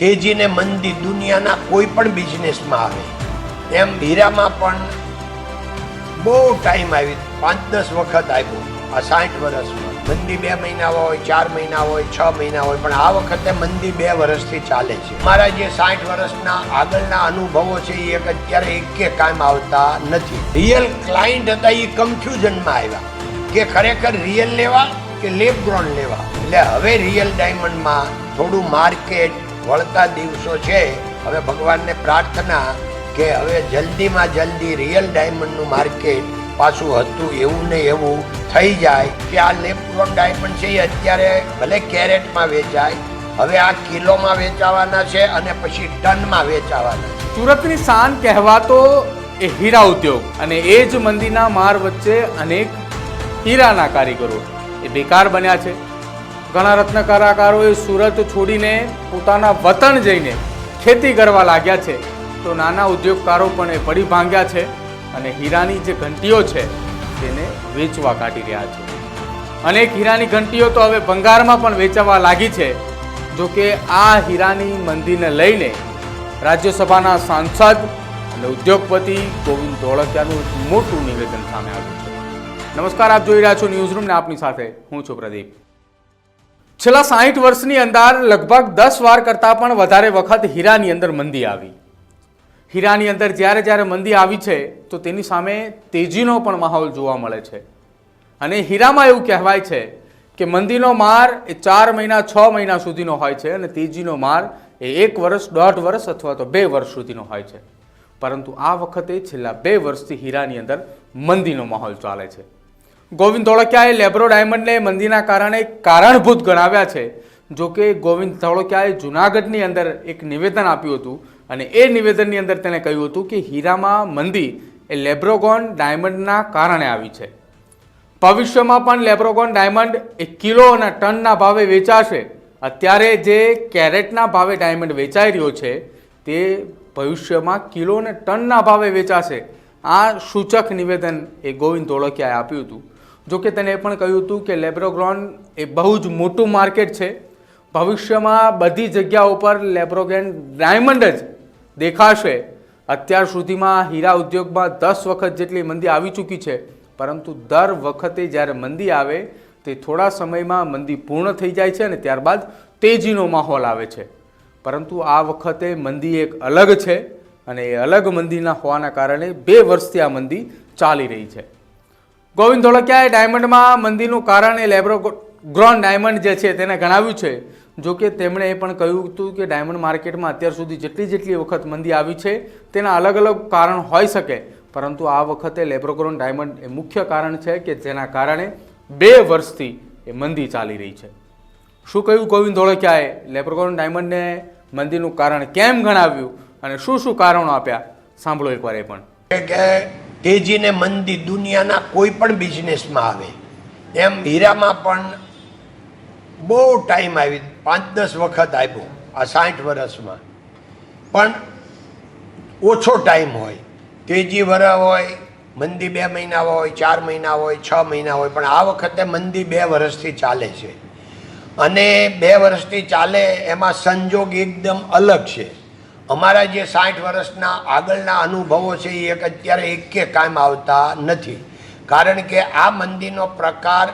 તેજી ને મંદી દુનિયાના કોઈ પણ બિઝનેસમાં આવે. એમ હીરામાં પણ બહુ ટાઈમ આવી પાંચ દસ વખત આવ્યો આ સાઠ વર્ષમાં. મંદી બે મહિના હોય, ચાર મહિના હોય, છ મહિના હોય, પણ આ વખતે મંદી બે વર્ષથી ચાલે છે. મારા જે સાઠ વર્ષના આગળના અનુભવો છે, એ અત્યારે એકે કામ આવતા નથી. રિયલ ક્લાયન્ટ હતા એ કન્ફ્યુઝનમાં આવ્યા કે ખરેખર રિયલ લેવા કે લેબ ગ્રોન લેવા? એટલે હવે રિયલ ડાયમંડમાં થોડું માર્કેટ વળતા દિવસો છે, હવે ભગવાનને પ્રાર્થના કે હવે જલ્દીમાં જલ્દી રિયલ ડાયમંડનું માર્કેટ પાછું હતું, એવું ને એવું થઈ જાય. કે આ લેપટોપ ડાયમંડ છે એ અત્યારે ભલે કેરેટમાં વેચાય, હવે આ કિલોમાં વેચાવાના છે અને પછી ટનમાં વેચાવાના સુરતની શાન કહેવાતો એ હીરા ઉદ્યોગ અને એ જ મંદીના માર વચ્ચે અનેક હીરાના કારીગરો એ બેકાર બન્યા છે. ઘણા રત્ન કલાકારોએ સુરત છોડીને પોતાના વતન જઈને ખેતી કરવા લાગ્યા છે. તો નાના ઉદ્યોગકારો પણ એ પડી ભાંગ્યા છે અને હીરાની જે ઘંટીઓ છે તેને વેચવા કાઢી રહ્યા છે. અનેક હીરાની ઘંટીઓ તો હવે ભંગારમાં પણ વેચાવા લાગી છે. જો કે આ હીરાની મંદીને લઈને રાજ્યસભાના સાંસદ અને ઉદ્યોગપતિ ગોવિંદ ધોળકિયાનું મોટું નિવેદન સામે આવ્યું છે. નમસ્કાર, આપ જોઈ રહ્યા છો ન્યૂઝ રૂમ ને આપની સાથે હું છું પ્રદીપ. છેલ્લા સાહીઠ વર્ષની અંદર લગભગ દસ વાર કરતાં પણ વધારે વખત હીરાની અંદર મંદી આવી. હીરાની અંદર જ્યારે જ્યારે મંદી આવી છે, તો તેની સામે તેજીનો પણ માહોલ જોવા મળે છે. અને હીરામાં એવું કહેવાય છે કે મંદીનો માર એ ચાર મહિના, છ મહિના સુધીનો હોય છે અને તેજીનો માર એ એક વર્ષ, દોઢ વર્ષ અથવા તો બે વર્ષ સુધીનો હોય છે. પરંતુ આ વખતે છેલ્લા બે વર્ષથી હીરાની અંદર મંદીનો માહોલ ચાલે છે. ગોવિંદ ધોળકિયાએ લેબ્રો ડાયમંડને મંદીના કારણે કારણભૂત ગણાવ્યા છે. જોકે ગોવિંદ ધોળકિયાએ જુનાગઢની અંદર એક નિવેદન આપ્યું હતું અને એ નિવેદનની અંદર તેણે કહ્યું હતું કે હીરામાં મંદી એ લેબ્રોગોન ડાયમંડના કારણે આવી છે. ભવિષ્યમાં પણ લેબ્રોગોન ડાયમંડ એ કિલો અને ટનના ભાવે વેચાશે. અત્યારે જે કેરેટના ભાવે ડાયમંડ વેચાઈ રહ્યો છે, તે ભવિષ્યમાં કિલો અને ટનના ભાવે વેચાશે. આ સૂચક નિવેદન એ ગોવિંદ ધોળકિયાએ આપ્યું હતું. જો કે તેને એ પણ કહ્યું હતું કે લેબ્રોગ્રોન એ બહુ જ મોટું માર્કેટ છે. ભવિષ્યમાં બધી જગ્યા ઉપર લેબ્રોગેન ડાયમંડ જ દેખાશે. અત્યાર સુધીમાં હીરા ઉદ્યોગમાં દસ વખત જેટલી મંદી આવી ચૂકી છે. પરંતુ દર વખતે જ્યારે મંદી આવે, તે થોડા સમયમાં મંદી પૂર્ણ થઈ જાય છે અને ત્યારબાદ તેજીનો માહોલ આવે છે. પરંતુ આ વખતે મંદી એક અલગ છે અને એ અલગ મંદીના હોવાના કારણે બે વર્ષથી આ મંદી ચાલી રહી છે. ગોવિંદ ધોળકિયાએ ડાયમંડમાં મંદીનું કારણ એ લેબ્રો ગ્રોન ડાયમંડ જે છે તેને ગણાવ્યું છે. જો કે તેમણે એ પણ કહ્યું હતું કે ડાયમંડ માર્કેટમાં અત્યાર સુધી જેટલી જેટલી વખત મંદી આવી છે, તેના અલગ અલગ કારણ હોઈ શકે. પરંતુ આ વખતે લેબ્રોગ્રોન ડાયમંડ એ મુખ્ય કારણ છે કે જેના કારણે બે વર્ષથી એ મંદી ચાલી રહી છે. શું કહ્યું ગોવિંદ ધોળકિયાએ? લેબ્રોગ્રોન ડાયમંડને મંદીનું કારણ કેમ ગણાવ્યું? અને શું શું કારણો આપ્યા? સાંભળો એકવાર એ પણ. કે કે તેજી ને મંદી દુનિયાના કોઈ પણ બિઝનેસમાં આવે, એમ હીરામાં પણ બહુ ટાઈમ આવી પાંચ દસ વખત આવ્યો આ સાઠ વર્ષમાં. પણ ઓછો ટાઈમ હોય તેજી વર હોય, મંદી બે મહિના હોય, ચાર મહિના હોય, છ મહિના હોય, પણ આ વખતે મંદી બે વર્ષથી ચાલે છે. અને બે વર્ષથી ચાલે, એમાં સંજોગ એકદમ અલગ છે. અમારા જે સાઠ વર્ષના આગળના અનુભવો છે એ અત્યારે એકે કામ આવતા નથી. કારણ કે આ મંદીનો પ્રકાર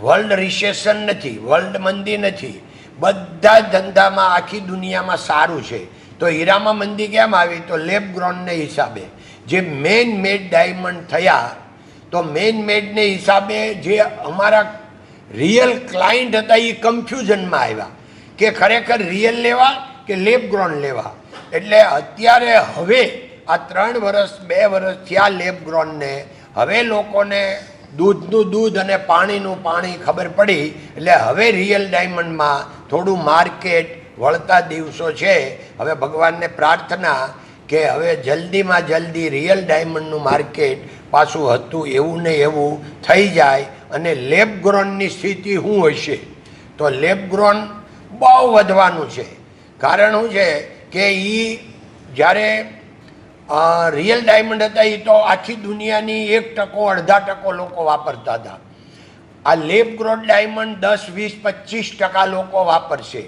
વર્લ્ડ રિસેશન નથી, વર્લ્ડ મંદી નથી. બધા જ ધંધામાં આખી દુનિયામાં સારું છે. તો હીરામાં મંદી કેમ આવી? તો લેબ ગ્રોનને હિસાબે. જે મેન મેડ ડાયમંડ થયા, તો મેન મેડને હિસાબે જે અમારા રિયલ ક્લાયન્ટ હતા એ કન્ફ્યુઝનમાં આવ્યા. કે ખરેખર રિયલ લેવા કે લેબ ગ્રોન લેવા? એટલે અત્યારે હવે આ ત્રણ વર્ષ બે વર્ષ થયા લેબ ગ્રોનને હવે લોકોને દૂધનું દૂધ અને પાણીનું પાણી ખબર પડી, એટલે હવે રિયલ ડાયમંડમાં થોડું માર્કેટ વળતા દિવસો છે. હવે ભગવાનને પ્રાર્થના કે હવે જલ્દીમાં જલ્દી રિયલ ડાયમંડનું માર્કેટ પાછું હતું એવું ને એવું થઈ જાય અને લેબગ્રોનની સ્થિતિ શું હશે? તો લેબગ્રોન બહુ વધવાનું છે. કારણ શું છે? કે એ જ્યારે રિયલ ડાયમંડ હતા એ તો આખી દુનિયાની એક ટકો, અડધા ટકો લોકો વાપરતા હતા. આ લેબ ગ્રોડ ડાયમંડ દસ, વીસ પચીસ ટકા લોકો વાપરશે.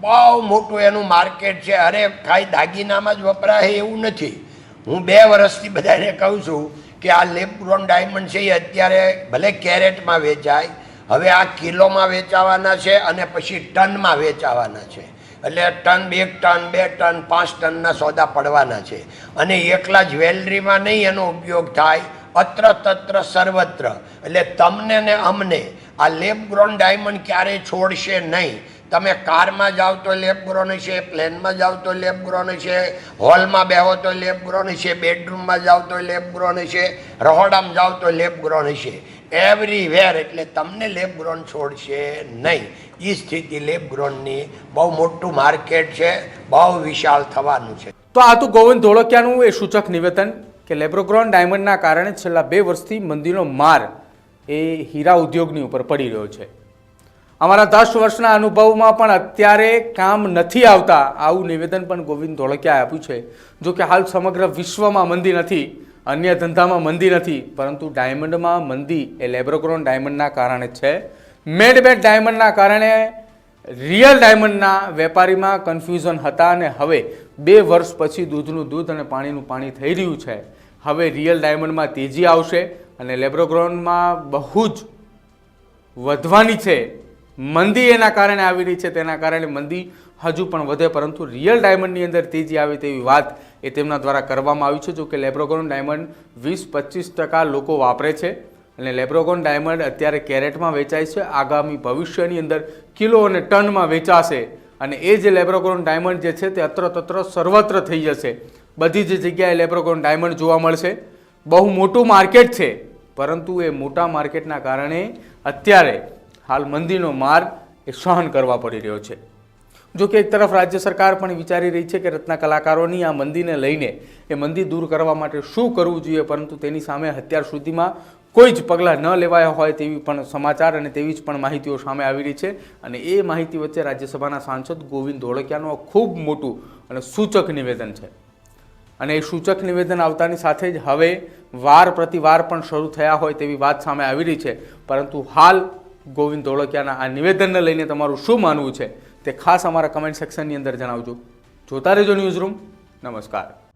બહુ મોટું એનું માર્કેટ છે. અરે કાંઈ દાગીનામાં જ વપરાય એવું નથી. હું બે વર્ષથી બધાને કહું છું કે આ લેબ્રોન ડાયમંડ છે એ અત્યારે ભલે કેરેટમાં વેચાય, હવે આ કિલોમાં વેચાવાના છે અને પછી ટનમાં વેચાવાના છે. એટલે ટન એક ટન, બે ટન, પાંચ ટનના સોદા પડવાના છે. અને એકલા જ્વેલરીમાં નહીં એનો ઉપયોગ થાય અત્ર તત્ર સર્વત્ર. એટલે તમને ને અમને આ લેબગ્રોન ડાયમંડ ક્યારેય છોડશે નહીં તમે કારમાં જાઓ તો લેબગ્રોન છે પ્લેનમાં જાઓ તો લેબગ્રોન છે હોલમાં બેહો તો લેબગ્રોન છે બેડરૂમમાં જાઓ તો લેબગ્રોન છે, રહોડામાં જાઓ તો લેબગ્રોન છે. એવરીવેર એટલે તમને લેબગ્રોન છોડશે નહીં. એ સ્થિતિ લેબગ્રોનની બહુ મોટું માર્કેટ છે, બહુ વિશાળ થવાનું છે. તો આ તો ગોવિંદ ધોળકિયાનું એ સૂચક નિવેદન કે લેબ્રોગ્રોન ડાયમંડના કારણે છેલ્લા બે વર્ષથી મંદીનો માર એ હીરા ઉદ્યોગની ઉપર પડી રહ્યો છે. અમારા દસ વર્ષના અનુભવમાં પણ અત્યારે કામ નથી આવતા. આવું નિવેદન પણ ગોવિંદ ધોળકિયાએ આપ્યું છે. જો કે હાલ સમગ્ર વિશ્વમાં મંદી નથી, અન્ય ધંધામાં મંદી નથી, પરંતુ ડાયમંડમાં મંદી એ લેબ્રોગ્રોન ડાયમંડના કારણે છે. મેડ બેડ ડાયમંડના કારણે રિયલ ડાયમંડના વેપારીમાં કન્ફ્યુઝન હતા અને હવે બે વર્ષ પછી દૂધનું દૂધ અને પાણીનું પાણી થઈ રહ્યું છે. હવે રિયલ ડાયમંડમાં તેજી આવશે અને લેબ્રોગ્રોનમાં બહુ જ વધવાની છે. મંદી એના કારણે આવી રહી છે, તેના કારણે મંદી હજુ પણ વધે, પરંતુ રિયલ ડાયમંડની અંદર તેજી આવે તેવી વાત એ તેમના દ્વારા કરવામાં આવી છે, જો કે લેબ્રોગોન ડાયમંડ વીસ પચીસ ટકા લોકો વાપરે છે અને લેબ્રોગોન ડાયમંડ અત્યારે કેરેટમાં વેચાય છે, આગામી ભવિષ્યની અંદર કિલો અને ટનમાં વેચાશે. અને એ જે લેબ્રોગોન ડાયમંડ જે છે તે અત્ર તત્ર સર્વત્ર થઈ જશે. બધી જ જગ્યાએ લેબ્રોગોન ડાયમંડ જોવા મળશે. બહુ મોટું માર્કેટ છે, પરંતુ એ મોટા માર્કેટના કારણે અત્યારે હાલ મંદીનો માર્ગ એ સહન કરવા પડી રહ્યો છે. જો કે એક તરફ રાજ્ય સરકાર પણ વિચારી રહી છે કે રત્ના કલાકારોની આ મંદીને લઈને એ મંદી દૂર કરવા માટે શું કરવું જોઈએ, પરંતુ તેની સામે અત્યાર સુધીમાં કોઈ જ પગલાં ન લેવાયા હોય તેવી પણ સમાચાર અને તેવી જ પણ માહિતીઓ સામે આવી રહી છે. અને એ માહિતી વચ્ચે રાજ્યસભાના સાંસદ ગોવિંદ ધોળકિયાનું ખૂબ મોટું અને સૂચક નિવેદન છે. અને એ સૂચક નિવેદન આવતાની સાથે જ હવે વાર પ્રતિવાર પણ શરૂ થયા હોય તેવી વાત સામે આવી રહી છે. પરંતુ હાલ ગોવિંદ ધોળકિયાના આ નિવેદનને લઈને તમારું શું માનવું છે તે ખાસ અમારા કમેન્ટ સેક્શનની અંદર જણાવજો. જોતા રહેજો ન્યૂઝ રૂમ નમસ્કાર.